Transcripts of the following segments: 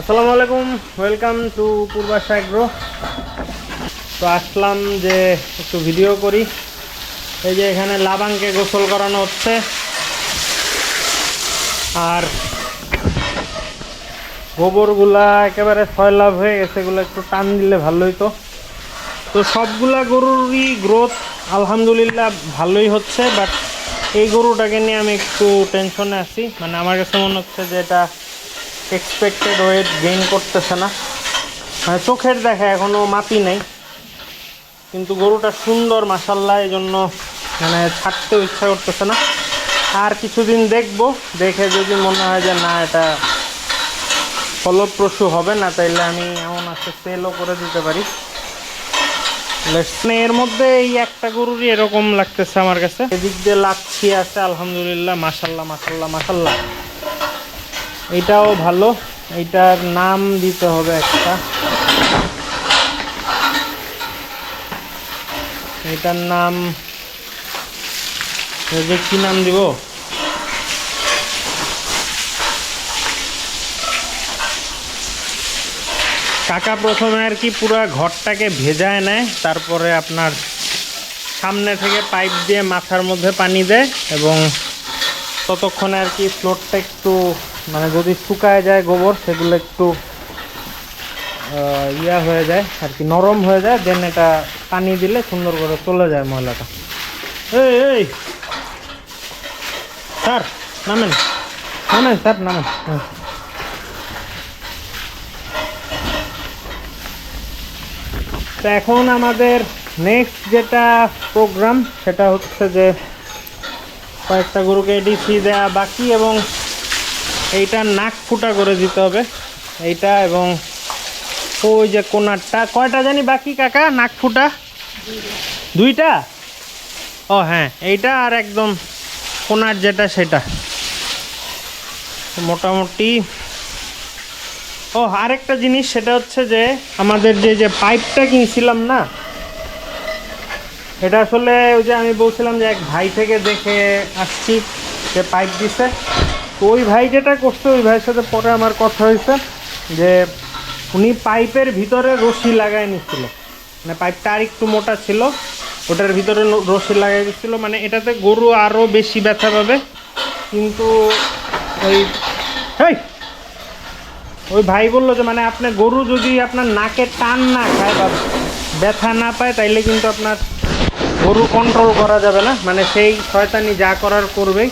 আসসালামু আলাইকুম welcome to Purbasha agro তো আসলাম যে একটু ভিডিও করি। এই যে এখানে লাবাংকে গোসল করানো হচ্ছে। আর গোবরগুলা একেবারে সয়লাভ হয়ে গেছে, এগুলো একটু টান দিলে ভালোই তো তো সবগুলা গরুরই গ্রোথ আলহামদুলিল্লাহ ভালোই হচ্ছে বাট এই গরুটাকে নিয়ে আমি একটু টেনশনে আছি। মানে আমার কাছে মনে হচ্ছে যে এটা এক্সপেক্টেড ওয়েট গেইন করতেছে না। মানে চোখের দেখা এখনও মাপি নাই। কিন্তু গরুটা সুন্দর মাসাল্লাহ এই জন্য মানে ছাড়তেও ইচ্ছা করতেছে না। আর কিছুদিন দেখব, দেখে যদি মনে হয় যে না, এটা ফলপ্রসূ হবে না, তাইলে আমি এমন আছে সেলও করে দিতে পারি। এর মধ্যে এই একটা গরুরই এরকম লাগতেছে আমার কাছে। এদিক দিয়ে লাচ্ছি আছে, আলহামদুলিল্লাহ মাসাল্লাহ মাসাল্লাহ মাসাল্লাহ এটাও ভালো। এইটার নাম দিতে হবে একটা। এটার নাম যে কি নাম দিব? কাকা প্রথমে আর কি পুরো ঘরটাকে ভেজায় নেয়, তারপরে আপনার সামনে থেকে পাইপ দিয়ে মাথার মধ্যে পানি দেয় এবং ততক্ষণে আর কি ফ্লোরটা একটু মানে যদি শুকায় যায় গোবর সেগুলো একটু ইয়া হয়ে যায় আর কি নরম হয়ে যায় দেন এটা পানি দিলে সুন্দর করে চলে যায় ময়লাটা। এই এই! স্যার নামেন। নামেন স্যার নামেন। হ্যাঁ। তো এখন আমাদের নেক্সট যেটা প্রোগ্রাম সেটা হচ্ছে যে কয়েকটা গরুকে ডিসি দেওয়া বাকি এবং এইটা নাক ফুটা করে দিতে হবে। এইটা এবং ওই যে কোনারটা। কয়টা জানি বাকি কাকা? নাক ফুটা? দুইটা? ও হ্যাঁ এইটা আর একদম কোনার যেটা সেটা। মোটামুটি। ও, আরেকটা জিনিস সেটা হচ্ছে যে আমাদের যে যে পাইপটা কিনছিলাম না, এটা আসলে ওই যে আমি বলছিলাম যে এক ভাই থেকে দেখে আসছি যে পাইপ দিছে। তো ওই ভাই যেটা করছে, ওই ভাইয়ের সাথে পরে আমার কথা হয়েছে যে উনি পাইপের ভিতরে রশি লাগাই নিচ্ছিল মানে পাইপটা আর একটু মোটা ছিল, ওটার ভিতরে রশি লাগাই দিচ্ছিল মানে এটাতে গরু আরও বেশি ব্যথা পাবে। কিন্তু ওই ওই ভাই বলল যে মানে আপনি গরু যদি আপনার নাকে টান না খায় বা ব্যথা না পায়, তাইলে কিন্তু আপনার গরু কন্ট্রোল করা যাবে না। মানে সেই শয়তানি যা করার করবেই।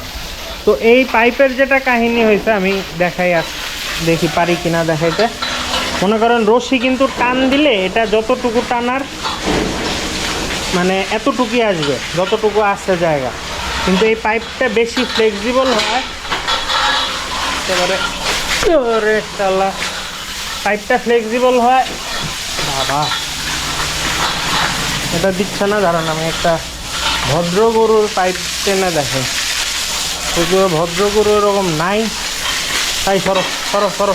তো এই পাইপের যেটা কাহিনী হয়েছে, আমি দেখাই আস দেখি পারি কিনা দেখাইতে। মনে করেন রশি কিন্তু টান দিলে এটা যতটুকু টানার মানে এতটুকুই আসবে, যতটুকু আসছে জায়গা। কিন্তু এই পাইপটা বেশি ফ্লেক্সিবল হয় শালা। পাইপটা ফ্লেক্সিবল হয়, বাবা। এটা দিচ্ছে না দাঁড়ান আমি একটা ভদ্র গরুর পাইপ টেনে দেখে। ভদ্র গরু এরকম নাই। তাই সরো সরো সরো।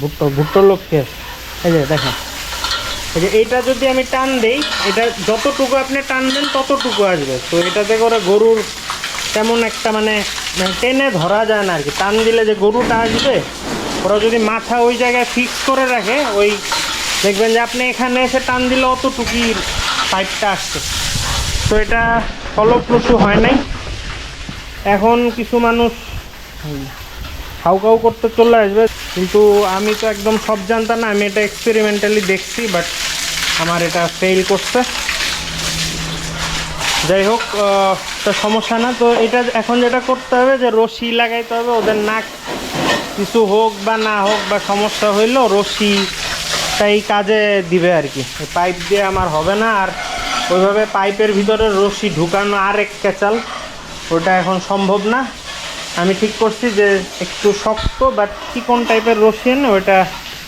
ভুট্টো ভুট্টোর লোককে। এই যে দেখেন। এই যে এইটা যদি আমি টান দেই, এটা যতটুকু আপনি টান দেন, ততটুকু আসবে। তো এটাতে করে গরুর তেমন একটা মানে মানে টেনে ধরা যায় না আর কি টান দিলে যে গরুটা আসবে, ওরা যদি মাথা ওই জায়গায় ফিক্স করে রাখে, ওই দেখবেন যে আপনি এখানে এসে টান দিলে অতটুকুই পাইপটা আসছে। তো এটা ফলপ্রসূ হয় নাই। এখন কিছু মানুষ খাও করতে চলে আসবে, কিন্তু আমি তো একদম সব জানতাম না, আমি এটা এক্সপেরিমেন্টালি দেখছি বাট আমার এটা ফেল করছে। যাই হোক তো সমস্যা না, তো এটা এখন যেটা করতে হবে যে রশি লাগাইতে হবে, ওদের নাক কিছু হোক বা না হোক বা সমস্যা হইলেও রশি তাই কাজে দিবে আর কি। পাইপ দিয়ে আমার হবে না, আর ওইভাবে পাইপের ভিতরে রশি ঢুকানো আর এক ক্যাচাল ওটা এখন সম্ভব না। আমি ঠিক করছি যে একটু শক্ত বাট চিকন টাইপের রশি এনে ওইটা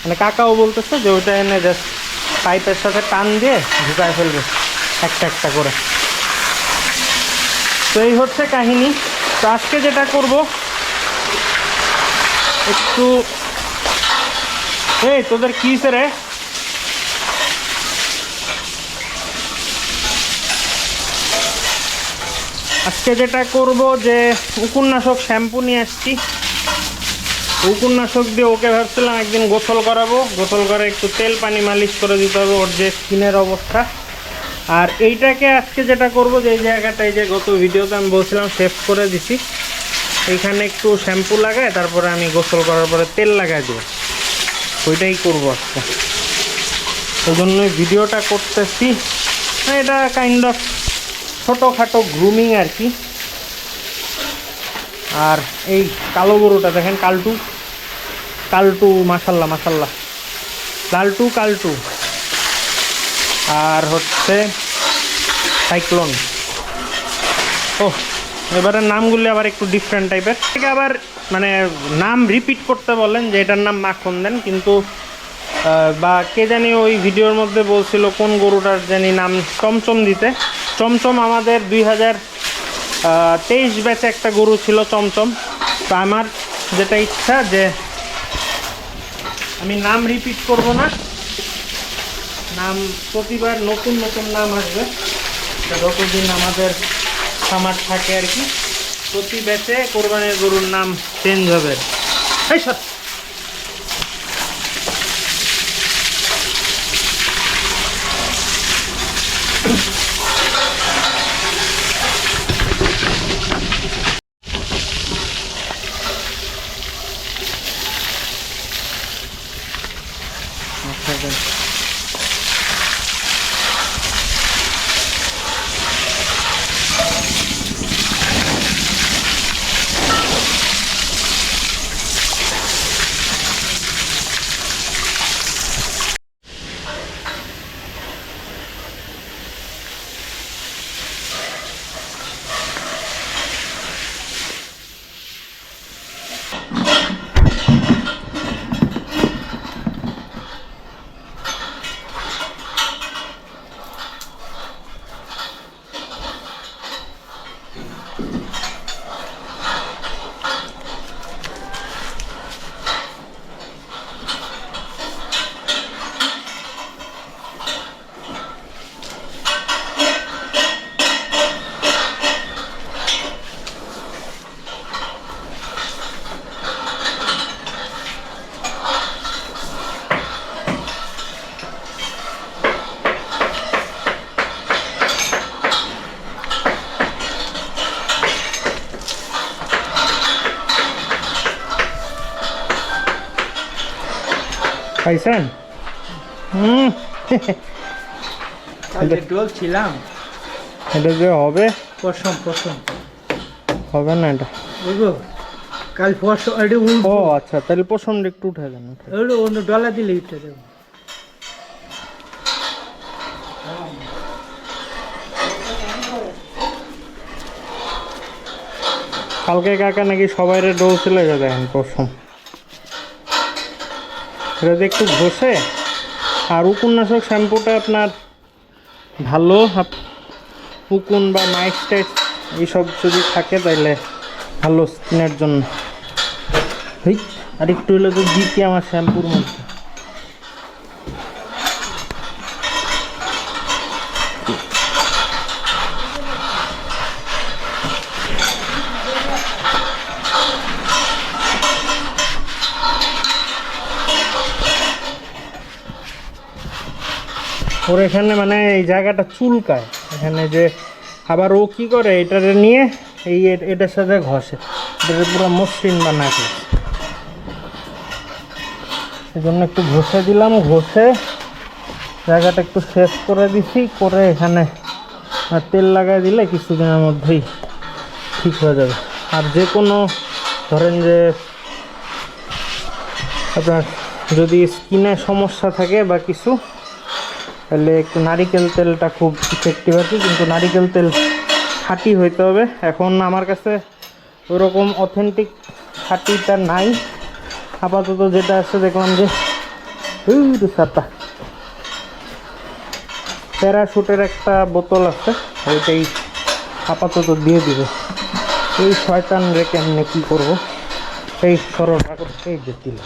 মানে কাকাও বলতেছে যে ওইটা এনে জাস্ট পাইপের সাথে টান দিয়ে ঢুকায় ফেলবে একটা একটা করে। তো এই হচ্ছে কাহিনী। তো আজকে যেটা করব, একটু এই, তোদের কী রে? আজকে যেটা করব যে উপন্যাসক শ্যাম্পু নিয়ে আসছি। উপন্যাসক দিয়ে ওকে ভাবছিলাম একদিন গোসল করাবো। গোসল করে একটু তেল পানি মালিশ করে দিতে হবে ওর যে স্কিনের অবস্থা। আর এইটাকে আজকে যেটা করব যে এই জায়গাটা এই যে গত ভিডিওতে আমি বলছিলাম সেভ করে দিছি। এইখানে একটু শ্যাম্পু লাগায় তারপরে আমি গোসল করার পরে তেল লাগাই দেবো। ওইটাই করব আজকে। ওই জন্যই ভিডিওটা করতেছি। হ্যাঁ, এটা কাইন্ড অফ ছোটোখাটো গ্রুমিং আর কি। আর এই কালো গরুটা দেখেন, কালটু। কালটু মাসাল্লাহ মাসাল্লাহ লালটু, কালটু। আর হচ্ছে সাইক্লোন। ও এবারে নামগুলি আবার একটু ডিফারেন্ট টাইপের থেকে আবার মানে নাম রিপিট করতে বলেন যে এটার নাম মাখন দেন, কিন্তু বা কে জানি ওই ভিডিওর মধ্যে বলছিল কোন গরুটার জানি নাম চমচম দিতে। চমচম আমাদের দুই হাজার তেইশ ব্যাচে একটা গরু ছিল চমচম। তো আমার যেটা ইচ্ছা যে আমি নাম রিপিট করব না। নাম প্রতিবার নতুন নতুন নাম আসবে। যতদিন আমাদের খামার থাকে আর কি, প্রতি ব্যাচে কোরবানির গরুর নাম চেঞ্জ হবে। এই সব আচ্ছা দেন। খাইছেন? হুম। ডোল ছিলাম। এটা যে হবে? প্রথম প্রথম হবে না এটা। বুঝব কাল প্রথম এটা ও আচ্ছা তাহলে পছন্দ একটু উঠে দেন অন্য ডলা দিলে উঠে দেবো কালকে কাকা নাকি সবাই ডোল চলে যাবে এখন এটা একটু ঘষে আর উপন্যাসক শ্যাম্পুটা আপনার ভালো উকুন বা নাইট টাইট এইসব যদি থাকে তাইলে ভালো স্কিনের জন্য। ঠিক আর একটু হলে তো দিতে আমার শ্যাম্পুর মধ্যে। ওর এখানে মানে এই জায়গাটা চুলকায়। এখানে যে আবার ও কি করে, এটারে নিয়ে এই এটার সাথে ঘষে। এটারে পুরো মসৃণ বানাকে এই জন্য একটু ঘষে দিলাম, ঘষে জায়গাটা একটু শেষ করে দিছি। করে এখানে তেল লাগাই দিলে কিছুদিনের মধ্যেই ঠিক হয়ে যাবে। আর যে কোনো, ধরেন যে আপনার যদি স্কিনে সমস্যা থাকে বা কিছু তাহলে একটু নারিকেল তেলটা খুব ইফেক্টিভ আছে, কিন্তু নারিকেল তেল খাঁটি হইতে হবে। এখন আমার কাছে ওরকম অথেন্টিক খাঁটিটা নাই। আপাতত যেটা আছে দেখলাম যে সাতটা প্যারাশুটের একটা বোতল আছে, ওইটাই আপাতত দিয়ে দিবে। এই শয়তান রেখে এমনি কী করব? এই সরটা এই যে দিল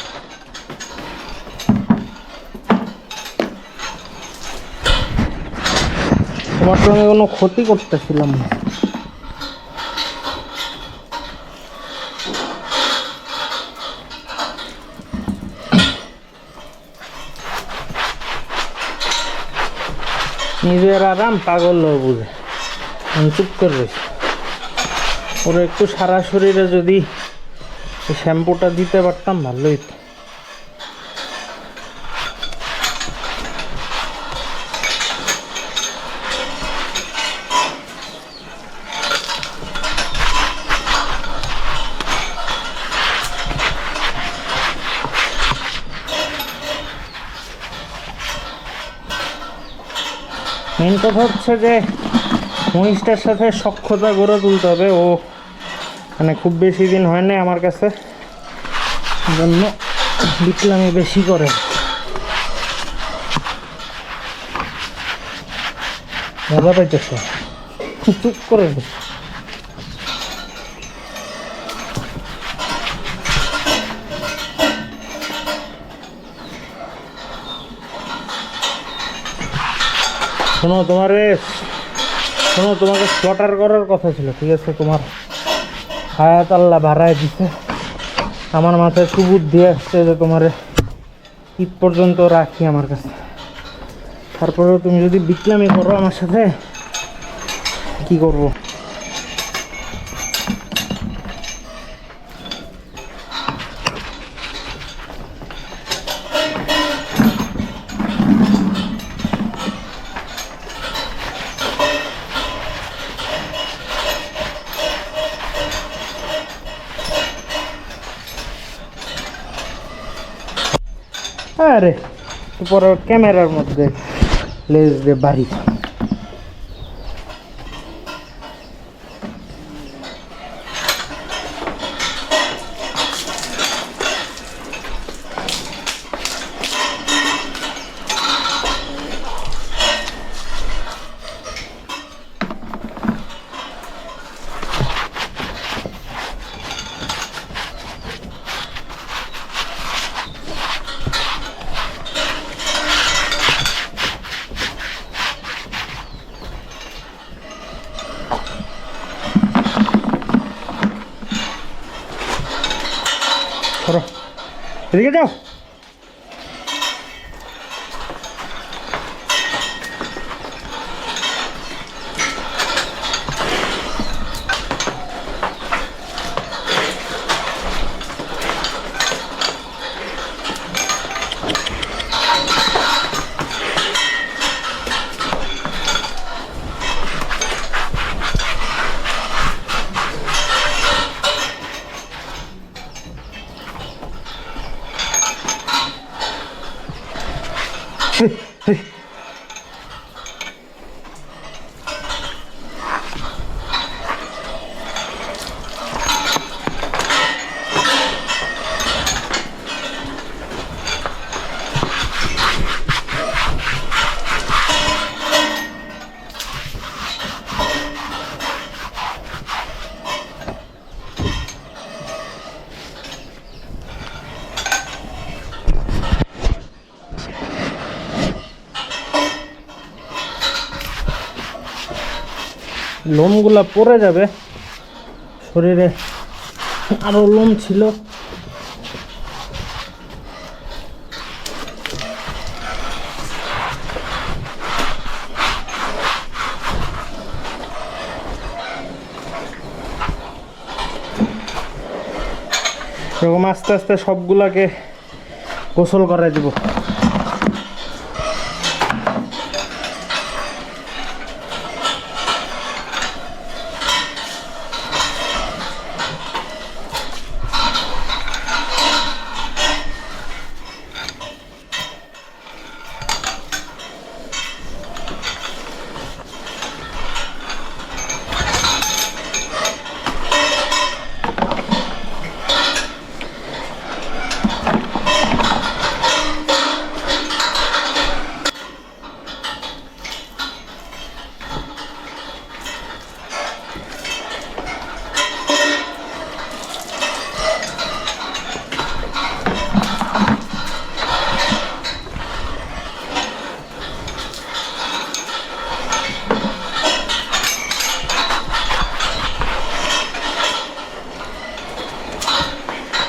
তোমার আমি কোনো ক্ষতি করতেছিলাম না। নিজের আরাম পাগল বুঝে। আমি চুপ করে রয়েছি ওরা একটু সারা শরীরে যদি শ্যাম্পুটা দিতে পারতাম, ভালোই তো কথা হচ্ছে যে মহিষটার সাথে সক্ষতা গড়ে তুলতে হবে। ও মানে খুব বেশি দিন হয় না আমার কাছে। জন্য বিকলামে বেশি করে। মজা পাইতেছে। চুপ করে শোনো, তোমারে, শোনো, তোমাকে স্লটার করার কথা ছিল, ঠিক আছে? তোমার হায়াত আল্লাহ ভাড়ায় দিছে। আমার মাথায় সুবুদ দিয়ে আসছে যে তোমার ঈদ পর্যন্ত রাখি আমার কাছে। তারপরেও তুমি যদি বিক্রামি করো আমার সাথে, কি করব? আরে পরে ক্যামেরার মধ্যে লেজ দিয়ে বাড়ি সরো এদিকে যাও লোমগুলা পড়ে যাবে। শরীরে আরও লোম ছিল। এরকম আস্তে আস্তে সবগুলাকে গোসল করাই দিব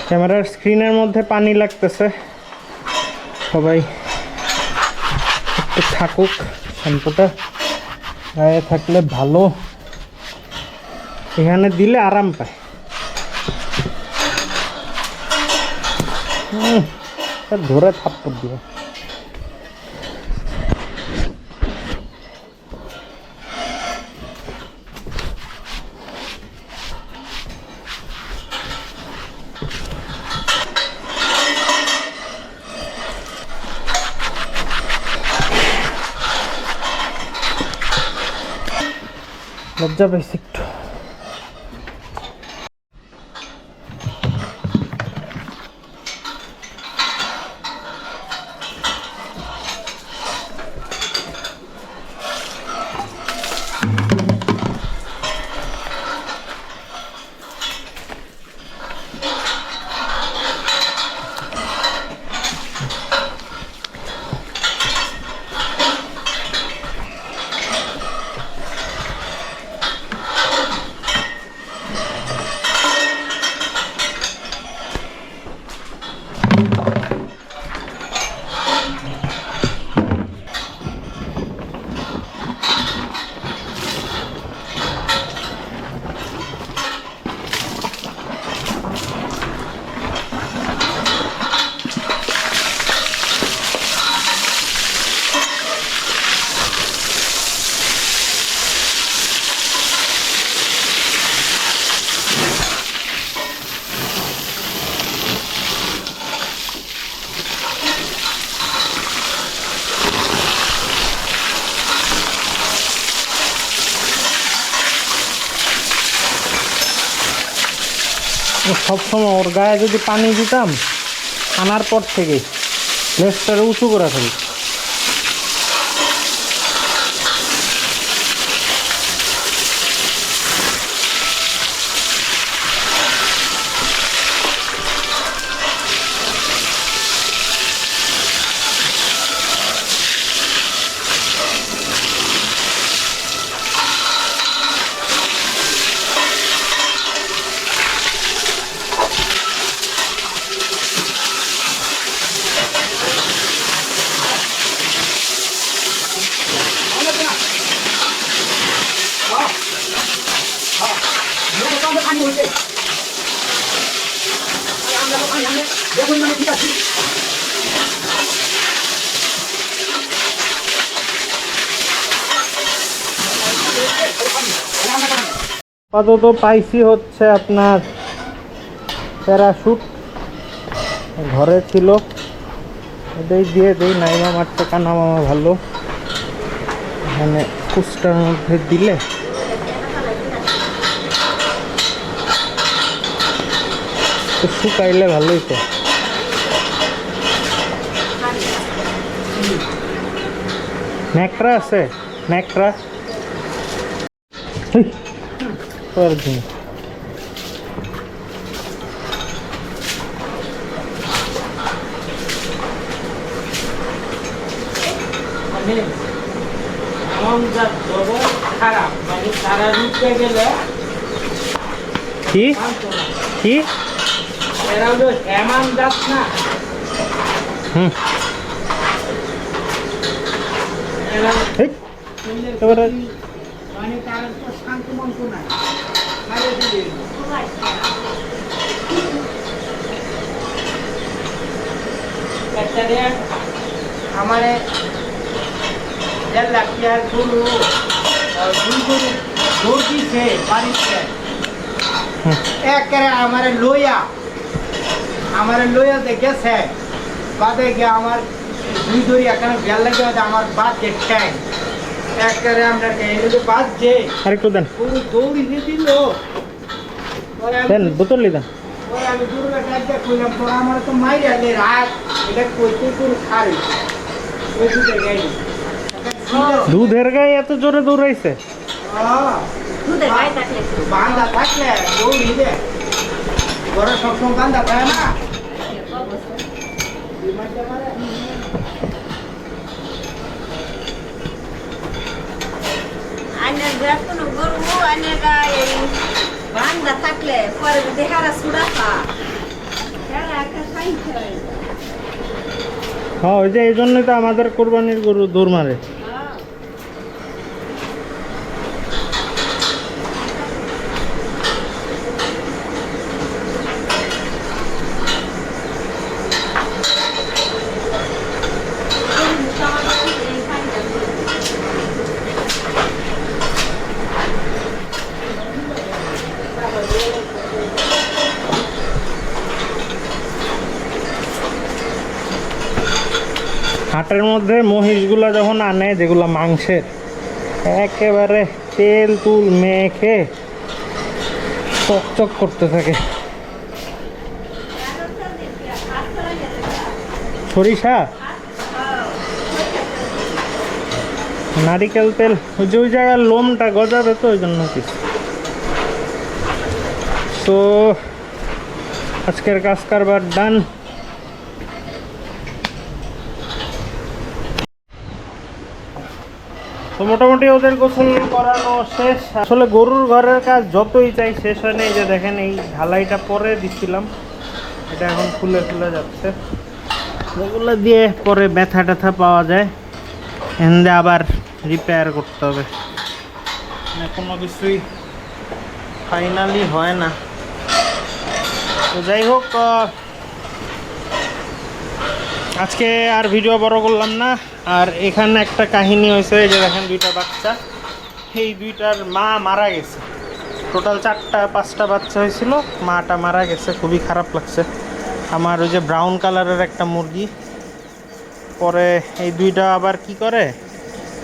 ক্যামেরার স্ক্রিনের মধ্যে পানি লাগতেছে। সবাই একটু থাকুক, শ্যাম্পুটা গায়ে থাকলে ভালো। এখানে দিলে আরাম পায়। ধরে থাপ্পড় দিব লজ্জা পাইছি একটু ও সবসময় ওর গায়ে যদি পানি দিতাম আনার পর থেকে লেজটারে উঁচু করে ফেলি আপাতত পাইছি হচ্ছে আপনার প্যারাশুট। ঘরে ছিল। এটাই দিয়ে দিই নাইমা মার টাকা নামামা ভালো। এখানে কুচটার মধ্যে দিলে। শুকাইলে ভালোই তো। ন্যাকড়া আছে, ন্যাকড়া হেই, পরের দিন মানে এমন যা জবর খারাপ মানে তারা রুখতে গেলে কি। কি? এরা হলো হেমান জাত না হুম এরা মানে তারা তো শান্ত মন্ত না মারে দিলে একটা রে আমারে আমারে বাদে গিয়ে আমার দুই ধরি এখানে বেল লাগে আমার বাদ যে ঠ্যাং একেবারে আমরা এগুলো বাদ যে আরেকটু দেন। গরু দৌড়িয়ে দিল। দেন বোতল দেন। আমি দুর্গা ডাক্তার কইলাম তোরা আমার তো মাইরে আলে রাত। এটা কইতে গরু খারি। ওই দুটো গাড়ি দুধের গায়ে এত জোরে দৌড়াইছে? দুধের গায়ে থাকলে দৌড়ি দে। ঘরে সবসময় বান্ধা থাকে না। কোনো গরু সাইন খেয়ে হ্যাঁ ওই যে এই জন্যই তো আমাদের কোরবানির গরু দৌড় মারে। মধ্যে মহিষগুলো যখন আনে, যেগুলো মাংসের, একেবারে তেল তুল মেখে চকচক করতে থাকে। সরিষা? নারিকেল তেল। ওই যে ওই জায়গার লোমটা গজাবে তো, ওই জন্য কিছু। তো আজকের কাজ কারবার ডান। তো মোটামুটি ওদের গোসল করানো শেষ। আসলে গরুর ঘরের কাজ যতই চাই শেষ হয় না যে দেখেন এই ঢালাইটা পরে দিচ্ছিলাম এটা এখন ফুলে ফুলে যাচ্ছে। এগুলো দিয়ে পরে ব্যথা ট্যাথা পাওয়া যায়। এখানে আবার রিপেয়ার করতে হবে। কোনো কিছুই ফাইনালি হয় না। তো যাই হোক আজকে আর ভিডিও বড় করলাম না। আর এখানে একটা কাহিনী হয়েছে যে দেখেন দুইটা বাচ্চা। এই দুইটার মা মারা গেছে। টোটাল চারটা, পাঁচটা বাচ্চা হয়েছিল। মাটা মারা গেছে, খুবই খারাপ লাগছে। আমার ওই যে ব্রাউন কালারের একটা মুরগি। পরে এই দুইটা আবার কি করে?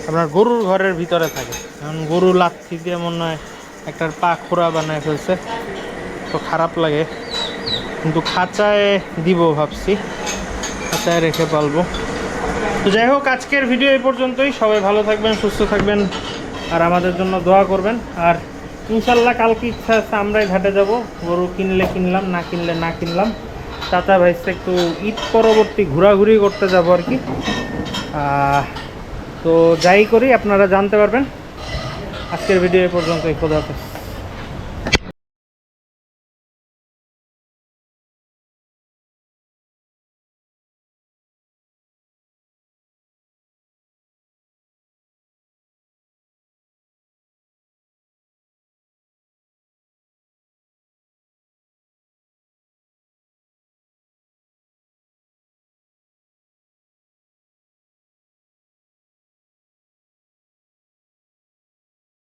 আপনার গরুর ঘরের ভিতরে থাকে। কারণ গরু লাথি দিয়ে মনে হয় একটার পা খোড়া বানায় ফেলছে। তো খারাপ লাগে। কিন্তু খাঁচায় দিব ভাবছি। খাঁচায় রেখে পালবো। তো যাই হোক, আজকের ভিডিও এই পর্যন্তই। সবাই ভালো থাকবেন, সুস্থ থাকবেন আর আমাদের জন্য দোয়া করবেন। আর ইনশাল্লাহ কালকে ইচ্ছা আছে আমরাই ঘাটে যাব। গরু কিনলে কিনলাম, না কিনলে না কিনলাম। চাচা ভাইসে একটু ঈদ পরবর্তী ঘোরাঘুরি করতে যাব আর কি। তো যাই করি, আপনারা জানতে পারবেন। আজকের ভিডিও এই পর্যন্তই। খোদা হাফেজ।